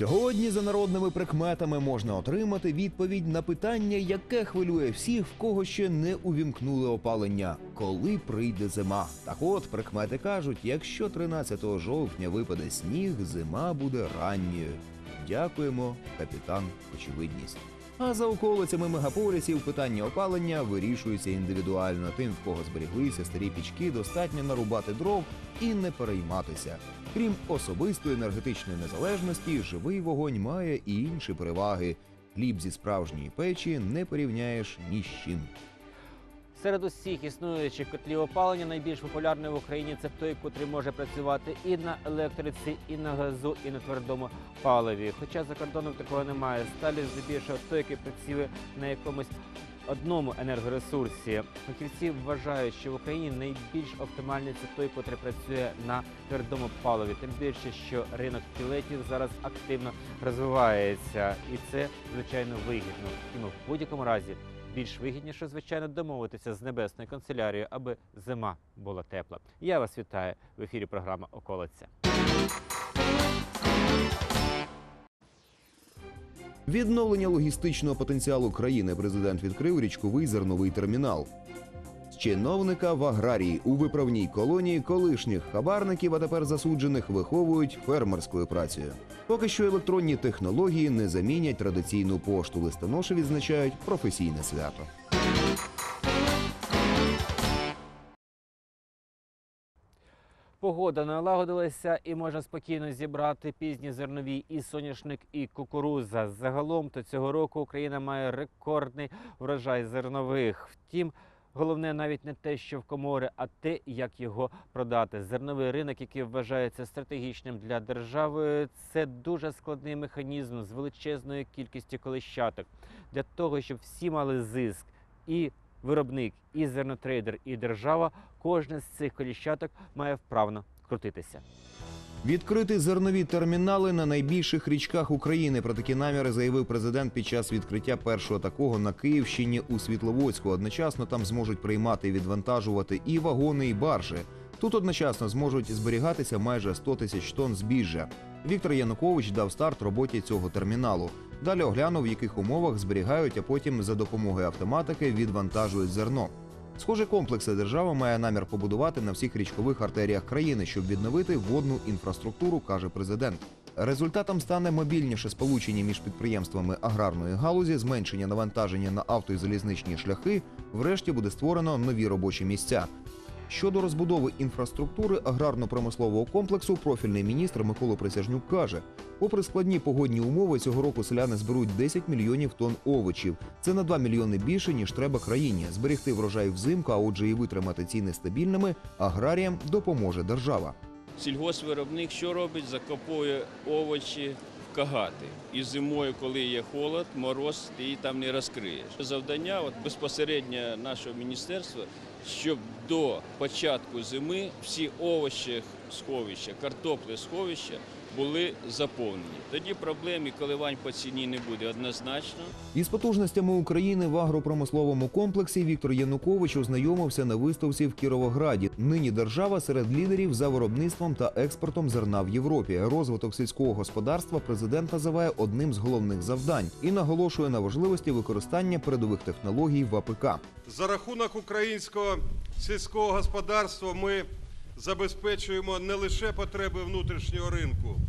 Сьогодні за народними прикметами можна отримати відповідь на питання, яке хвилює всіх, в кого ще не увімкнули опалення. Коли прийде зима? Так от прикмети кажуть, якщо 13 жовтня випаде сніг, зима буде ранньою. Дякуємо, капітан Очевидність. А за околицями мегаполісів питання опалення вирішується індивідуально. Тим, в кого зберіглися старі пічки, достатньо нарубати дров і не перейматися. Крім особистої енергетичної незалежності, живий вогонь має і інші переваги. Хліб зі справжньої печі не порівняєш ні з чим. Серед усіх існуючих котлів опалення найбільш популярний в Україні це той, котрий може працювати і на електриці, і на газу, і на твердому паливі. Хоча за кордоном такого немає. Сталі здебільшого той, який працює на якомусь одному енергоресурсі. Фахівці вважають, що в Україні найбільш оптимальний це той, котрий працює на твердому паливі. Тим більше, що ринок пілетів зараз активно розвивається, і це звичайно вигідно. Тому в будь-якому разі більш вигідніше, звичайно, домовитися з небесною канцелярією, аби зима була тепла. Я вас вітаю в ефірі. Програма Околиця. Відновлення логістичного потенціалу країни президент відкрив річковий зерновий термінал. Чиновника в аграрії у виправній колонії колишніх хабарників, а тепер засуджених, виховують фермерською працею. Поки що електронні технології не замінять традиційну пошту. Листоноші відзначають професійне свято. Погода налагодилася і можна спокійно зібрати пізні зернові і соняшник, і кукуруза. Загалом то цього року Україна має рекордний врожай зернових. Втім, головне навіть не те, що в комори, а те, як його продати. Зерновий ринок, який вважається стратегічним для держави, це дуже складний механізм з величезною кількістю колищаток. Для того, щоб всі мали зиск і виробник, і зернотрейдер, і держава, кожне з цих коліщаток має вправно крутитися. Відкрити зернові термінали на найбільших річках України. Про такі наміри заявив президент під час відкриття першого такого на Київщині у Світловодську. Одночасно там зможуть приймати і відвантажувати і вагони, і баржі. Тут одночасно зможуть зберігатися майже 100 тисяч тонн збіжжя. Віктор Янукович дав старт роботі цього терміналу. Далі оглянув, в яких умовах зберігають, а потім за допомогою автоматики відвантажують зерно. Схожі комплекси держава має намір побудувати на всіх річкових артеріях країни, щоб відновити водну інфраструктуру, каже президент. Результатом стане мобільніше сполучення між підприємствами аграрної галузі, зменшення навантаження на авто і залізничні шляхи. Врешті буде створено нові робочі місця. Щодо розбудови інфраструктури аграрно-промислового комплексу, профільний міністр Микола Присяжнюк каже: попри складні погодні умови, цього року селяни зберуть 10 мільйонів тонн овочів. Це на 2 мільйони більше ніж треба країні. Зберегти врожай взимку, а отже, і витримати ціни стабільними. Аграріям допоможе держава. Сільгоспвиробник що робить? Закопує овочі в кагати. І зимою, коли є холод, мороз, ти її там не розкриєш. Завдання от безпосередньо нашого міністерства, щоб до початку зими всі овочі сховища, картопли сховища були заповнені. Тоді проблем і коливань по ціні не буде однозначно. Із потужностями України в агропромисловому комплексі Віктор Янукович ознайомився на виставці в Кіровограді. Нині держава серед лідерів за виробництвом та експортом зерна в Європі. Розвиток сільського господарства президент називає одним з головних завдань і наголошує на важливості використання передових технологій в АПК. За рахунок українського сільського господарства ми забезпечуємо не лише потреби внутрішнього ринку,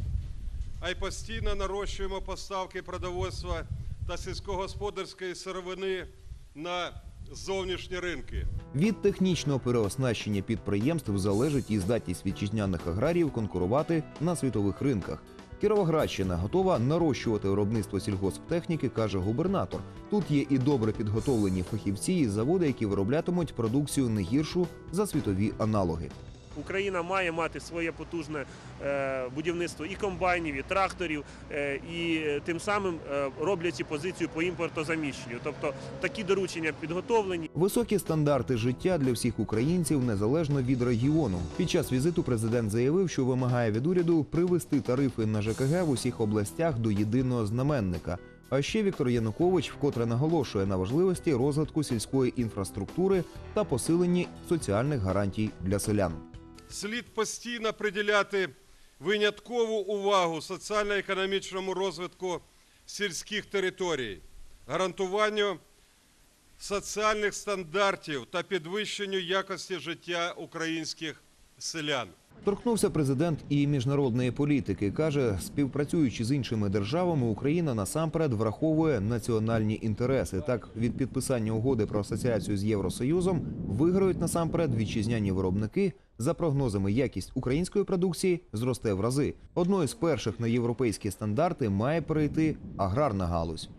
а й постійно нарощуємо поставки продовольства та сільськогосподарської сировини на зовнішні ринки. Від технічного переоснащення підприємств залежить і здатність вітчизняних аграріїв конкурувати на світових ринках. Кіровоградщина готова нарощувати виробництво сільгосптехніки, каже губернатор. Тут є і добре підготовлені фахівці і заводи, які вироблятимуть продукцію не гіршу за світові аналоги. Україна має мати своє потужне е, будівництво і комбайнів, і тракторів, е, і е, тим самим роблять позицію по імпортозаміщенню. Тобто такі доручення підготовлені. Високі стандарти життя для всіх українців незалежно від регіону. Під час візиту президент заявив, що вимагає від уряду привести тарифи на ЖКГ в усіх областях до єдиного знаменника. А ще Віктор Янукович вкотре наголошує на важливості розвитку сільської інфраструктури та посиленні соціальних гарантій для селян. Слід постійно приділяти виняткову увагу соціально-економічному розвитку сільських територій, гарантуванню соціальних стандартів та підвищенню якості життя українських селян. Торкнувся президент і міжнародної політики. каже, співпрацюючи з іншими державами, Україна насамперед враховує національні інтереси. Так, від підписання угоди про асоціацію з Євросоюзом виграють насамперед вітчизняні виробники. За прогнозами, якість української продукції зросте в рази. Одною з перших на європейські стандарти має перейти аграрна галузь.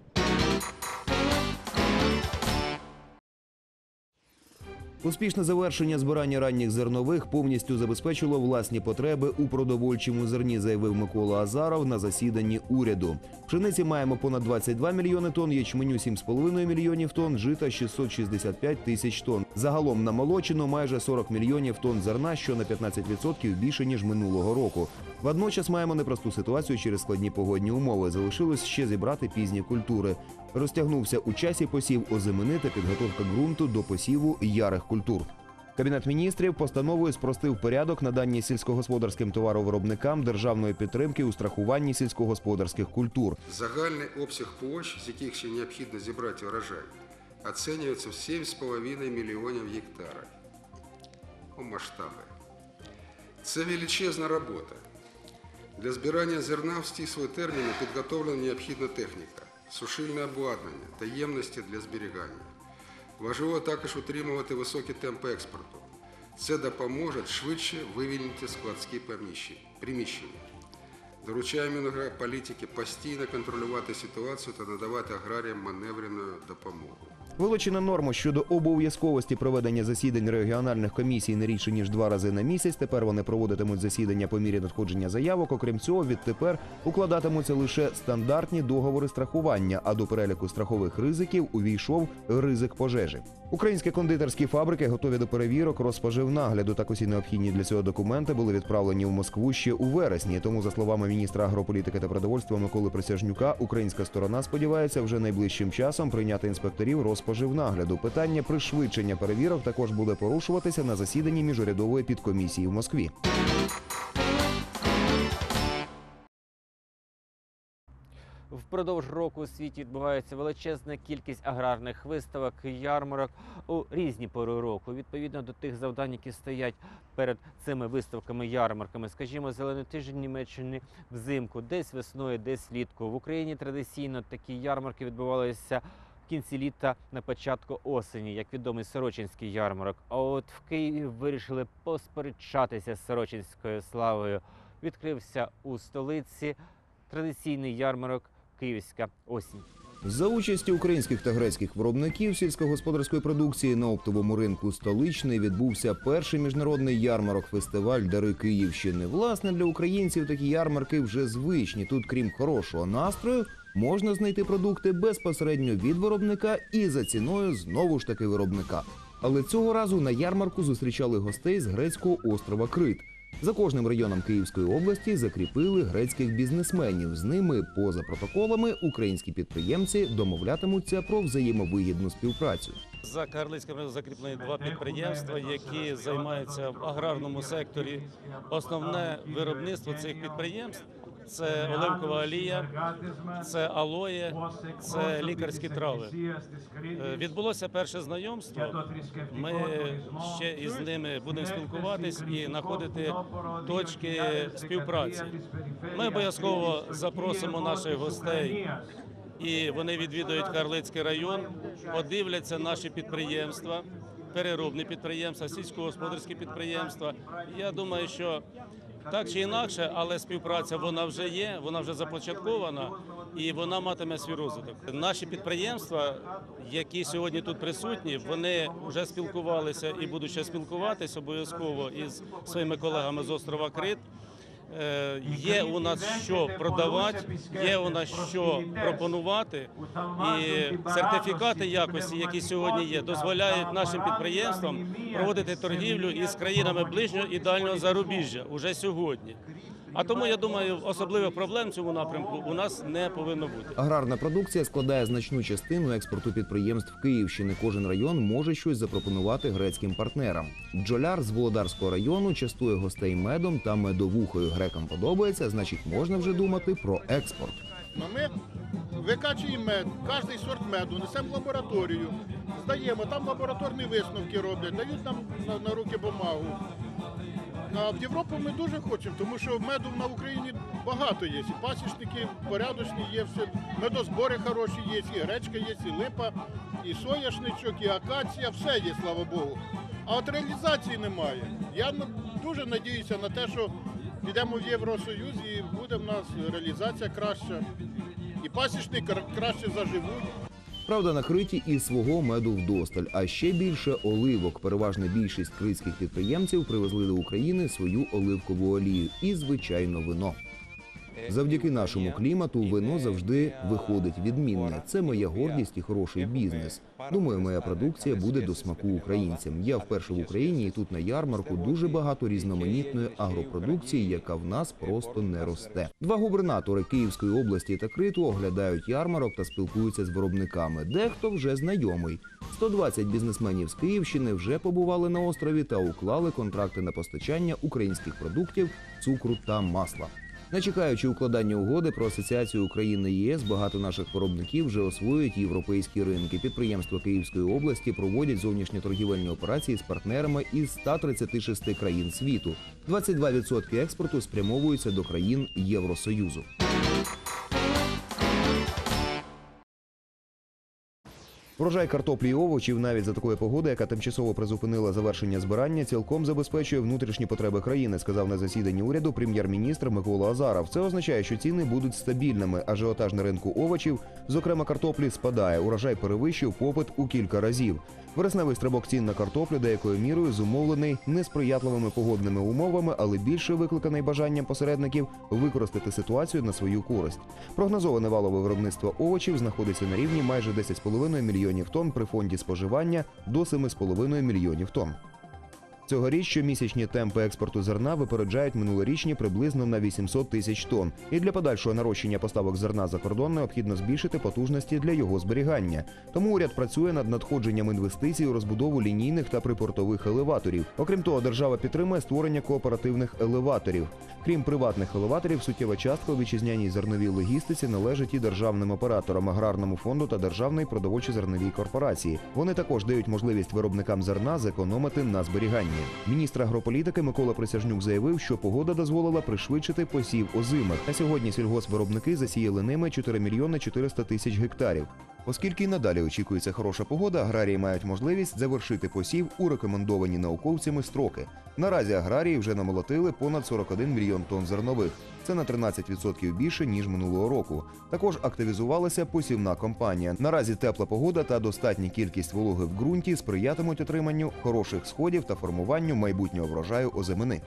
Успішне завершення збирання ранніх зернових повністю забезпечило власні потреби у продовольчому зерні, заявив Микола Азаров на засіданні уряду. Пшениці маємо понад 22 мільйони тонн, ячменю 7,5 мільйонів тонн, жита 665 тисяч тонн. Загалом намолочено майже 40 мільйонів тонн зерна, що на 15% більше ніж минулого року. Водночас маємо непросту ситуацію через складні погодні умови. Залишилось ще зібрати пізні культури. Розтягнувся у часі посів озимини та підготовка ґрунту до посіву ярих культур. Кабінет міністрів постановою спростив порядок надання сільськогосподарським товаровиробникам державної підтримки у страхуванні сільськогосподарських культур. Загальний обсяг площ, з яких ще необхідно зібрати урожай, оцінюється в 7,5 мільйонів гектарів. У масштаби. Це величезна робота. Для збирання зерна в стислі терміни підготовлена необхідна техніка, сушильне обладнання таємності для зберігання. Важливо також утримувати високі темпи експорту. Це допоможе швидше вивільнити складські приміщення. Доручаємо Мінагрополітики постійно контролювати ситуацію та надавати аграріям маневрену допомогу. Вилучена норма щодо обов'язковості проведення засідань регіональних комісій не рідше ніж два рази на місяць. Тепер вони проводитимуть засідання по мірі надходження заявок. Окрім цього, відтепер укладатимуться лише стандартні договори страхування. А до переліку страхових ризиків увійшов ризик пожежі. Українські кондитерські фабрики готові до перевірок розпоживнагляду. Так усі необхідні для цього документи були відправлені в Москву ще у вересні. Тому, за словами міністра агрополітики та продовольства Миколи Присяжнюка, українська сторона сподівається вже найближчим часом прийняти інспекторів розпоживнагляду. Питання пришвидшення перевірок також буде порушуватися на засіданні міжурядової підкомісії в Москві. Впродовж року у світі відбувається величезна кількість аграрних виставок, ярмарок у різні пори року. Відповідно до тих завдань, які стоять перед цими виставками, ярмарками, скажімо, зелений тиждень Німеччини взимку, десь весною, десь влітку. В Україні традиційно такі ярмарки відбувалися. Кінці літа на початку осені, як відомий Сорочинський ярмарок. А от в Києві вирішили посперечатися з Сорочинською славою. Відкрився у столиці традиційний ярмарок Київська осінь. За участі українських та грецьких виробників сільськогосподарської продукції на оптовому ринку столичний відбувся перший міжнародний ярмарок фестиваль Дари Київщини. Власне, для українців такі ярмарки вже звичні. Тут, крім хорошого настрою, можна знайти продукти безпосередньо від виробника і за ціною знову ж таки виробника. Але цього разу на ярмарку зустрічали гостей з грецького острова Крит. За кожним районом Київської області закріпили грецьких бізнесменів. З ними, поза протоколами, українські підприємці домовлятимуться про взаємовигідну співпрацю. За Карлицьким закріплені два підприємства, які займаються в аграрному секторі. Основне виробництво цих підприємств це оливкова олія, це алоє, це лікарські трави. Е, Відбулося перше знайомство. Ми ще із ними будемо спілкуватись і знаходити точки співпраці. Ми обов'язково запросимо наших гостей і вони відвідують Карлицький район, подивляться наші підприємства, переробні підприємства, сільськогосподарські підприємства. Я думаю, що так чи інакше, але співпраця вона вже є, вона вже започаткована і вона матиме свій розвиток. Наші підприємства, які сьогодні тут присутні, вони вже спілкувалися і будуть ще спілкуватись обов'язково із своїми колегами з острова Крит. Е, Є у нас що продавати, є у нас що пропонувати, і сертифікати якості, які сьогодні є, дозволяють нашим підприємствам проводити торгівлю із країнами ближнього і дальнього зарубіжжя уже сьогодні. А тому я думаю, особливих проблем в цьому напрямку у нас не повинно бути. Аграрна продукція складає значну частину експорту підприємств Київщини. Кожен район може щось запропонувати грецьким партнерам. Бджоляр з Володарського району частує гостей медом та медовухою. Грекам подобається, значить, можна вже думати про експорт. Ми викачуємо мед, кожний сорт меду, несемо в лабораторію, здаємо, там лабораторні висновки роблять, дають нам на, на руки бумагу. А в Європу ми дуже хочемо, тому що меду на Україні багато є. І пасічники порядочні є, все, медозбори хороші є, і гречка є, і липа, і соняшничок, і акація, все є, слава Богу. А от реалізації немає. Я дуже надіюся на те, що підемо в Євросоюз і буде в нас реалізація краща. І пасічники краще заживуть. Правда, накриті і свого меду вдосталь, а ще більше оливок. Переважна більшість критських підприємців привезли до України свою оливкову олію і звичайно вино. Завдяки нашому клімату вино завжди виходить відмінне. Це моя гордість і хороший бізнес. Думаю, моя продукція буде до смаку українцям. Я вперше в Україні і тут на ярмарку дуже багато різноманітної агропродукції, яка в нас просто не росте. Два губернатори Київської області та Криту оглядають ярмарок та спілкуються з виробниками. Дехто вже знайомий. 120 бізнесменів з Київщини вже побували на острові та уклали контракти на постачання українських продуктів, цукру та масла. Не чекаючи укладання угоди про асоціацію України ЄС, багато наших виробників вже освоюють європейські ринки. Підприємства Київської області проводять зовнішньоторгівельні операції з партнерами із 136 країн світу. 22% експорту спрямовуються до країн Євросоюзу. Врожай картоплі і овочів навіть за такої погоди, яка тимчасово призупинила завершення збирання, цілком забезпечує внутрішні потреби країни, сказав на засіданні уряду прем'єр-міністр Микола Азаров. Це означає, що ціни будуть стабільними. Ажіотаж на ринку овочів, зокрема картоплі, спадає. Урожай перевищив попит у кілька разів. Вересневий стрибок цін на картоплю деякою мірою зумовлений несприятливими погодними умовами, але більше викликаний бажанням посередників використати ситуацію на свою користь. Прогнозоване валове виробництво овочів знаходиться на рівні майже 10,5 мільйонів тонн при фонді споживання до 7,5 мільйонів тонн. Цьогоріч щомісячні темпи експорту зерна випереджають минулорічні приблизно на 800 тисяч тонн. І для подальшого нарощення поставок зерна за кордон необхідно збільшити потужності для його зберігання. Тому уряд працює над надходженням інвестицій у розбудову лінійних та припортових елеваторів. Окрім того, держава підтримує створення кооперативних елеваторів. Крім приватних елеваторів, суттєва частка у вітчизняній зерновій логістиці належить і державним операторам, аграрному фонду та державної продовольчо-зерновій корпорації. Вони також дають можливість виробникам зерна зекономити на зберіганні. Міністр агрополітики Микола Присяжнюк заявив, що погода дозволила пришвидшити посів озимих. На сьогодні сільгоспвиробники засіяли ними 4 мільйони 400 тисяч гектарів. Оскільки й надалі очікується хороша погода, аграрії мають можливість завершити посів у рекомендовані науковцями строки. Наразі аграрії вже намолотили понад 41 мільйон тонн зернових. Це на 13% більше ніж минулого року. Також активізувалася посівна кампанія. Наразі тепла погода та достатня кількість вологи в ґрунті сприятимуть отриманню хороших сходів та формуванню майбутнього врожаю озимини.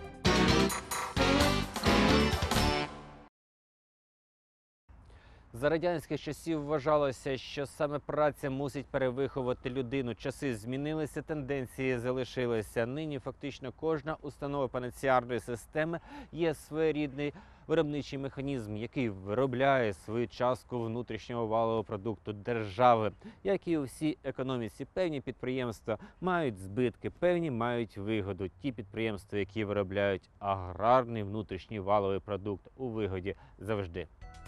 За радянських часів вважалося, що саме праця мусить перевиховати людину. Часи змінилися, тенденції залишилися. Нині фактично кожна установа пенітенціарної системи є своєрідний виробничий механізм, який виробляє свою частку внутрішнього валового продукту держави. Як і у всій економіці, певні підприємства мають збитки, певні мають вигоду. Ті підприємства, які виробляють аграрний внутрішній валовий продукт у вигоді завжди.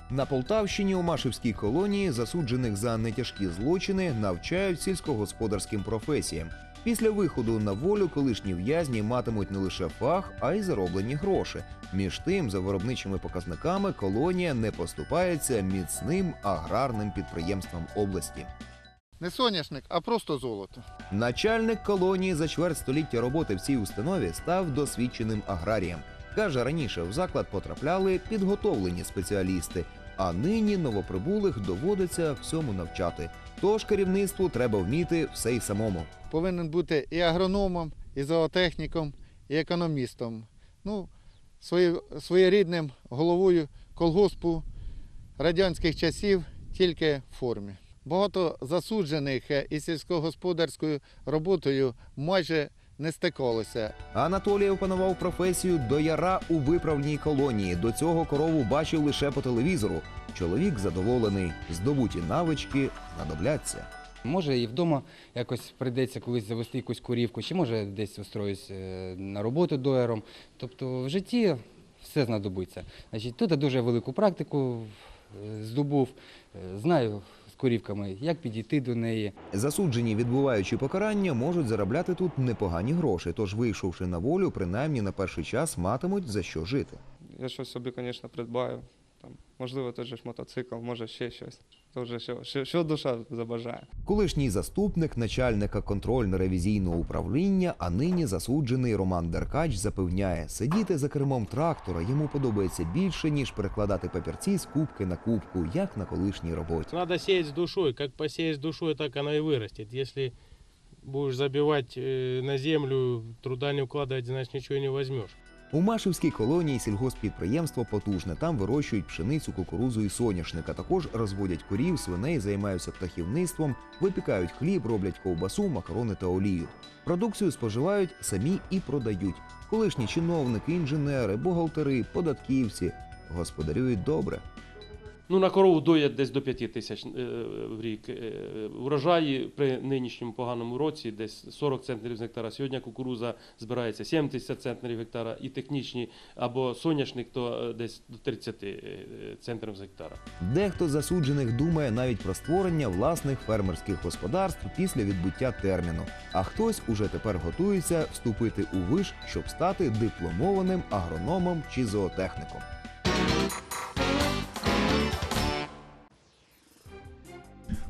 На Полтавщині у Машівській колонії засуджених за нетяжкі злочини навчають сільськогосподарським професіям. Після виходу на волю колишні в'язні матимуть не лише фах, а й зароблені гроші. Між тим, за виробничими показниками, колонія не поступається міцним аграрним підприємствам області. Не соняшник, а просто золото. Начальник колонії за чверть століття роботи в цій установі став досвідченим аграрієм. Каже, раніше в заклад потрапляли підготовлені спеціалісти, а нині новоприбулих доводиться всьому навчати. Тож керівництву треба вміти все й самому. Повинен бути і агрономом, і зоотехніком, і економістом. Ну, своєрідним головою колгоспу радянських часів тільки в формі. Багато засуджених е, із сільськогосподарською роботою майже не стикалися. Анатолій опанував професію дояра у виправній колонії. До цього корову бачив лише по телевізору. Чоловік задоволений, здобуті навички знадобляться. Може і вдома якось прийдеться колись завести якусь курівку, чи може десь устроюсь е, на роботу доєром. Тобто в житті все знадобиться. Значить, тут я дуже велику практику е, здобув, е, знаю з курівками, як підійти до неї. Засуджені, відбуваючи покарання, можуть заробляти тут непогані гроші. Тож, вийшовши на волю, принаймні на перший час матимуть за що жити. Я щось собі, звісно, придбаю. Там, можливо, той же ж мотоцикл, може ще щось То вже що, що, що душа забажає. Колишній заступник начальника контрольно-ревізійного управління, а нині засуджений Роман Деркач запевняє, сидіти за кермом трактора йому подобається більше, ніж перекладати папірці з кубки на кубку, як на колишній роботі. Надо сеять с душой. Как посеешь с душой, так оно и вырастет. Если будешь забивать э, на землю, труда не вкладывать, значит ничего и не возьмешь. У Машівській колонії сільгоспідприємство потужне. Там вирощують пшеницю, кукурузу і соняшника. Також розводять корів, свиней, займаються птахівництвом, випікають хліб, роблять ковбасу, макарони та олію. Продукцію споживають самі і продають. Колишні чиновники, інженери, бухгалтери, податківці господарюють добре. Ну, на корову доять десь до 5 тисяч е, в рік. Е, Врожаї при нинішньому поганому році десь 40 центнерів з гектара. Сьогодні кукуруза збирається 70 центнерів гектара і технічні або соняшник, то е, десь до 30 е, центнерів з гектара. Дехто засуджених думає навіть про створення власних фермерських господарств після відбуття терміну. А хтось уже тепер готується вступити у виш, щоб стати дипломованим агрономом чи зоотехніком.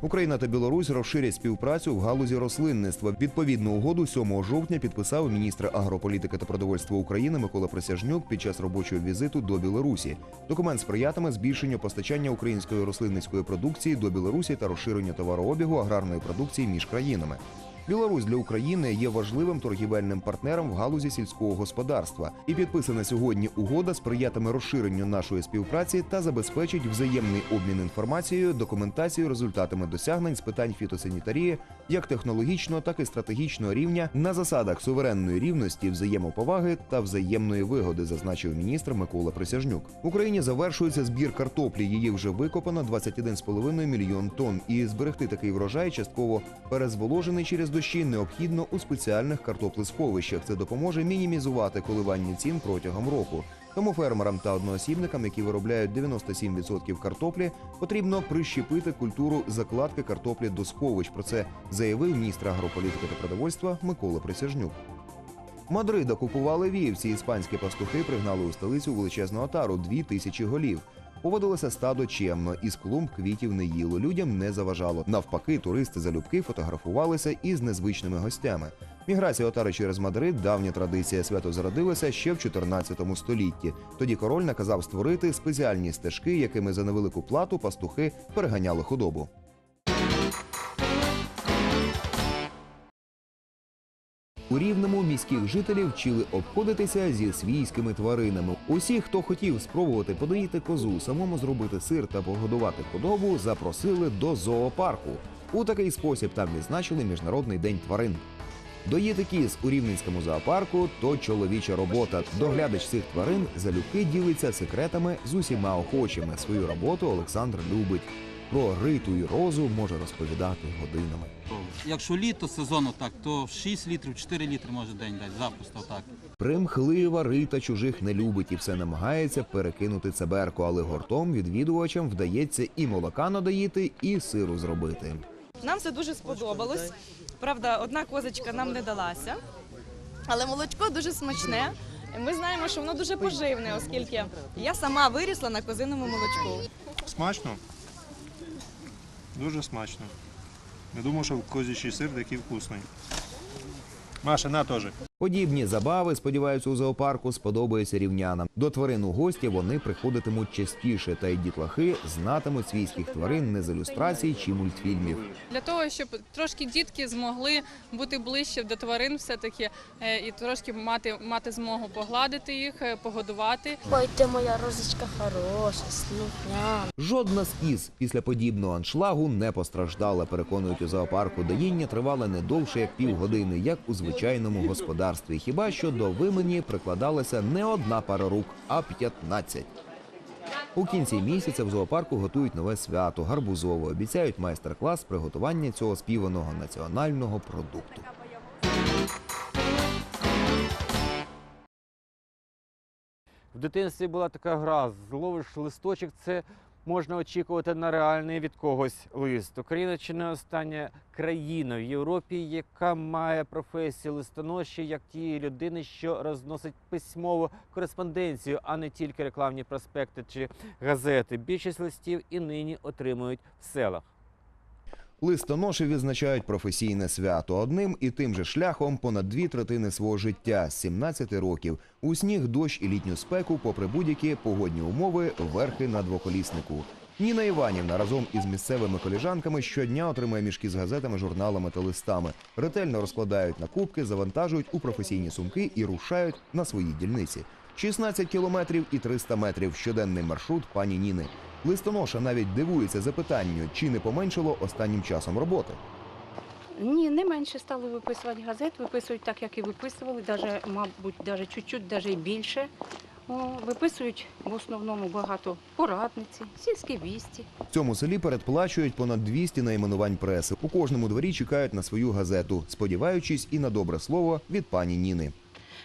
Україна та Білорусь розширять співпрацю в галузі рослинництва. Відповідну угоду 7 жовтня підписав міністр агрополітики та продовольства України Микола Присяжнюк під час робочого візиту до Білорусі. Документ сприятиме збільшенню постачання української рослинницької продукції до Білорусі та розширенню товарообігу аграрної продукції між країнами. Білорусь для України є важливим торгівельним партнером в галузі сільського господарства, і підписана сьогодні угода сприятиме розширенню нашої співпраці та забезпечить взаємний обмін інформацією, документацією, результатами досягнень з питань фітосанітарії, як технологічного, так і стратегічного рівня на засадах суверенної рівності, взаємоповаги та взаємної вигоди, зазначив міністр Микола Присяжнюк. В Україні завершується збір картоплі. Її вже викопано 21,5 мільйон тонн. І зберегти такий врожай частково перезволожений через дощі необхідно у спеціальних картоплесховищах. Це допоможе мінімізувати коливання цін протягом року. Тому фермерам та одноосібникам, які виробляють 97% картоплі, потрібно прищепити культуру закладки картоплі до сховищ. Про це заявив міністр агрополітики та продовольства Микола Присяжнюк. Мадрида купували вівці. Іспанські пастухи пригнали у столицю величезну отару дві тисячі голів. Поводилося стадо чемно, із клумб квітів не їло, людям не заважало. Навпаки, туристи залюбки фотографувалися із незвичними гостями. Міграція отари через Мадрид давня традиція свято зародилася ще в 14 столітті. Тоді король наказав створити спеціальні стежки, якими за невелику плату пастухи переганяли худобу. У рівному міських жителів вчили обходитися зі свійськими тваринами. Усі, хто хотів спробувати подоїти козу, самому зробити сир та погодувати худобу, запросили до зоопарку. У такий спосіб там відзначили міжнародний день тварин. Доїти кіз у рівненському зоопарку то чоловіча робота. Доглядач цих тварин залюбки ділиться секретами з усіма охочими. Свою роботу Олександр любить. Про риту і розу може розповідати годинами. Якщо літо сезону так, то 6 літрів, 4 літри може день дати, запросто так. Примхлива рита чужих не любить і все намагається перекинути цеберку, але гуртом відвідувачам вдається і молока надоїти, і сиру зробити. Нам це дуже сподобалось. Правда, одна козочка нам не далася, але молочко дуже смачне. Ми знаємо, що воно дуже поживне, оскільки я сама вирісла на козиному молочку. Смачно. Дуже смачно. Не думав, що козячий сир такий вкусний. Маша, на теж. Подібні забави, сподіваються, у зоопарку сподобаються рівнянам. До тварин у гості вони приходитимуть частіше, та й дітлахи знатимуть свійських тварин не з ілюстрацій чи мультфільмів. Для того, щоб трошки дітки змогли бути ближче до тварин, все-таки е, і трошки мати, мати змогу погладити їх, е, погодувати. Ой, ти моя розочка хороша, слухняна. Жодна з кіз після подібного аншлагу не постраждала. Переконують у зоопарку. Доїння тривало не довше як півгодини, як у звичайному господарстві. Хіба що до вимені прикладалася не одна пара рук, а 15. У кінці місяця в зоопарку готують нове свято гарбузове. Обіцяють майстер-клас приготування цього співаного національного продукту. В дитинстві була така гра: зловиш листочок, це можна очікувати на реальний від когось лист. Україна чи не остання країна в Європі, яка має професію листоноші, як тієї людини, що розносить письмову кореспонденцію, а не тільки рекламні проспекти чи газети. Більшість листів і нині отримують в селах. Листоноші відзначають професійне свято одним і тим же шляхом понад дві третини свого життя з 17 років. У сніг, дощ і літню спеку, попри будь-які погодні умови, верхи на двоколіснику. Ніна Іванівна разом із місцевими коліжанками щодня отримує мішки з газетами, журналами та листами. Ретельно розкладають на кубки, завантажують у професійні сумки і рушають на свої дільниці. 16 кілометрів і 300 метрів щоденний маршрут пані Ніни. Листоноша навіть дивується запитанню, чи не поменшило останнім часом роботи. Ні, не менше стали виписувати газет, виписують так, як і виписували, даже, мабуть, навіть чуть-чуть, даже і більше. О, виписують в основному багато порадниці, сільські вісті. В цьому селі передплачують понад 200 найменувань преси. У кожному дворі чекають на свою газету, сподіваючись і на добре слово від пані Ніни.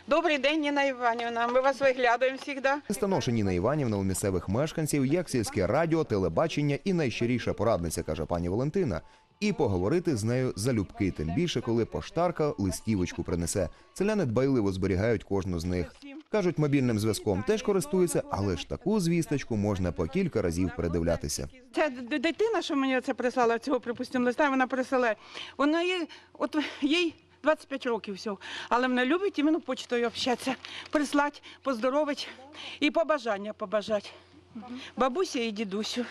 Добрий день, Ніна Іванівна. Ми вас виглядаємо завжди. Листоноша Ніна Іванівна у місцевих мешканців, як сільське радіо, телебачення і найщиріша порадниця, каже пані Валентина. І поговорити з нею залюбки, тим більше, коли поштарка листівочку принесе. Селяни дбайливо зберігають кожну з них. Кажуть, мобільним зв'язком теж користуються, але ж таку звісточку можна по кілька разів передивлятися. Ця дитина, що мені це прислала, цього, припустимо, листа, вона присилає. Вона є, от їй 25 років всього, але вона любить іменно почтою общатися, прислати, поздоровити і побажання побажати. Бабуся і дідусю.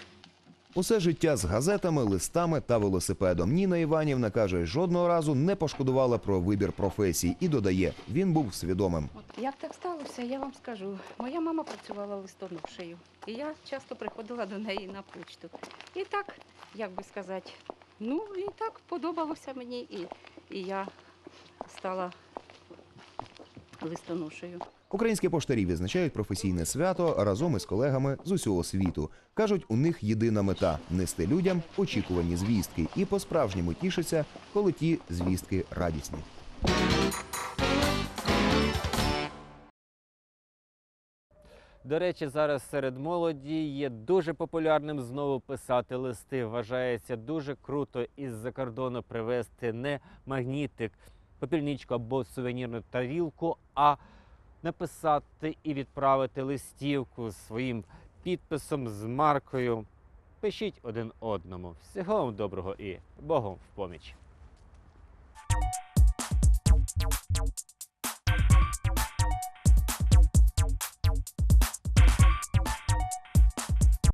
Усе життя з газетами, листами та велосипедом. Ніна Іванівна каже, жодного разу не пошкодувала про вибір професій і додає, він був свідомим. Як так сталося, я вам скажу. Моя мама працювала листоношею, і я часто приходила до неї на почту. І так, як би сказати, ну і так подобалося мені, і, і я стала листоношею. Українські поштарі відзначають професійне свято разом із колегами з усього світу. Кажуть, у них єдина мета нести людям очікувані звістки і по-справжньому тішаться, коли ті звістки радісні. До речі, зараз серед молоді є дуже популярним знову писати листи. Вважається дуже круто із-за кордону привезти не магнітик, попільничку або сувенірну тарілку, а написати і відправити листівку своїм підписом з маркою. Пишіть один одному. Всього вам доброго і Богом в поміч.